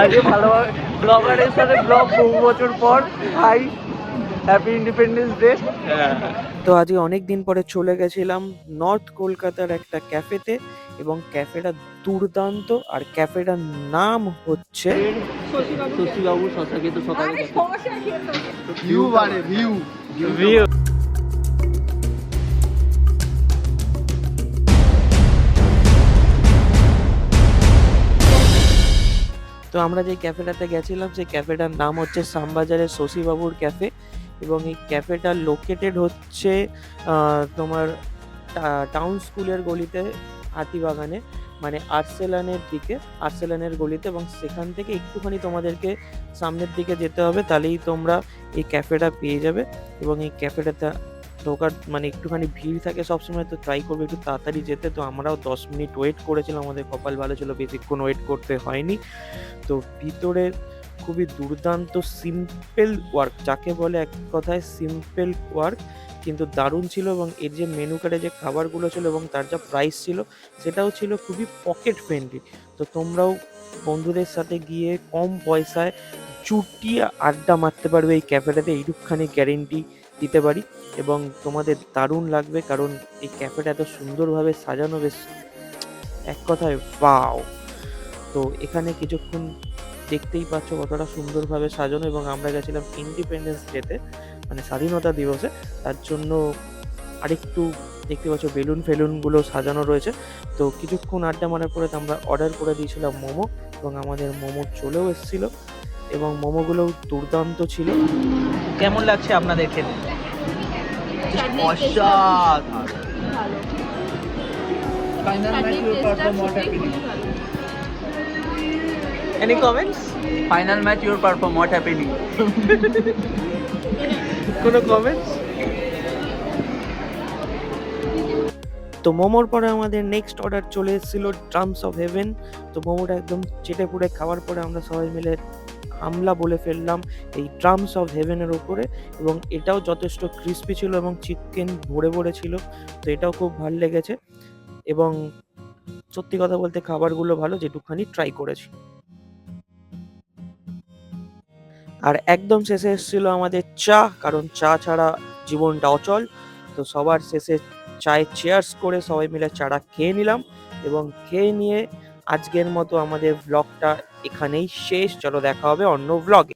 আজকে ভালোভাবে ব্লগারের সাথে ব্লগ বহু বছর পর হাই হ্যাপি ইন্ডিপেন্ডেন্স ডে তো আজকে অনেক দিন পরে চলে গেছিলাম নর্থ কলকাতার একটা ক্যাফেতে এবং ক্যাফেটা দুর্দান্ত আর ক্যাফেটার নাম হচ্ছে শশীবাবু শশা খেতে সকালে আরে ভিউ ভিউ তো আমরা যে ক্যাফেটাতে গেছিলাম, সেই ক্যাফেটার নাম হচ্ছে শ্যামবাজারের শশীবাবুর ক্যাফে এবং এই ক্যাফেটা লোকেটেড হচ্ছে তোমার টাউন স্কুলের গলিতে, হাতিবাগানে মানে আর্সেলানের দিকে, আর্সেলানের গলিতে এবং সেখান থেকে একটুখানি তোমাদেরকে সামনের দিকে যেতে হবে, তাহলেই তোমরা এই ক্যাফেটা পেয়ে যাবে এবং এই ক্যাফেটাতে ঢোকার মানে একটুখানি ভিড় থাকে সবসময় তো ট্রাই করবে একটু তাড়াতাড়ি যেতে। তো আমরাও দশ মিনিট ওয়েট করেছিলাম, আমাদের কপাল ভালো ছিল বেশিক্ষণ ওয়েট করতে হয়নি। তো ভিতরে খুবই দুর্দান্ত সিম্পল ওয়ার্ক যাকে বলে এক কথায় সিম্পল ওয়ার্ক কিন্তু দারুণ ছিল এবং এর যে মেনু কার্ডে যে খাবারগুলো ছিল এবং তার যা প্রাইস ছিল, সেটাও ছিল খুবই পকেট ফ্রেন্ডলি তো তোমরাও বন্ধুদের সাথে গিয়ে কম পয়সায় চুটিয়ে আড্ডা মারতে পারবে এই ক্যাফেটাতে এইটুকখানি গ্যারেন্টি দিতে পারি এবং তোমাদের দারুণ লাগবে কারণ এই ক্যাফেটা এত সুন্দরভাবে সাজানো বেশ এক কথায় বাও তো এখানে কিছুক্ষণ দেখতেই পাচ্ছ কতটা সুন্দরভাবে সাজানো এবং আমরা গেছিলাম ইন্ডিপেন্ডেন্স ডেতে মানে স্বাধীনতা দিবসে। তার জন্য আরেকটু দেখতে পাচ্ছ বেলুন ফেলুনগুলো সাজানো রয়েছে। তো কিছুক্ষণ আড্ডা মারার পরে তো আমরা অর্ডার করে দিয়েছিলাম মোমো এবং আমাদের মোমো চলেও এসেছিল এবং মোমোগুলোও দুর্দান্ত ছিল। কেমন লাগছে আপনাদের খেতে? অসাধারণ। Final match your perform what happening any comments final match your perform what happening কোনো কমেন্টস তো মোমোর পরে আমাদের নেক্সট অর্ডার চলে এসেছিল ড্রামস অফ হেভেন তো মোমোটা একদম চেটে পুড়ে খাওয়ার পরে আমরা সবাই মিলে হামলা বলে ফেললাম এই ড্রামস অফ হেভেনের ওপরে এবং এটাও যথেষ্ট ক্রিস্পি ছিল এবং চিকেন ভরে ভরে ছিল, তো এটাও খুব ভালো লেগেছে এবং সত্যি কথা বলতে খাবারগুলো ভালো যেটুকখানি ট্রাই করেছি। আর একদম শেষে এসেছিল আমাদের চা, কারণ চা ছাড়া জীবনটা অচল, তো সবার শেষে চায়ে চেয়ার্স করে সবাই মিলে চাটা খেয়ে নিলাম এবং খেয়ে নিয়ে আজকের মতো আমাদের ব্লগটা এখানেই শেষ। চলো দেখা হবে অন্য ব্লগে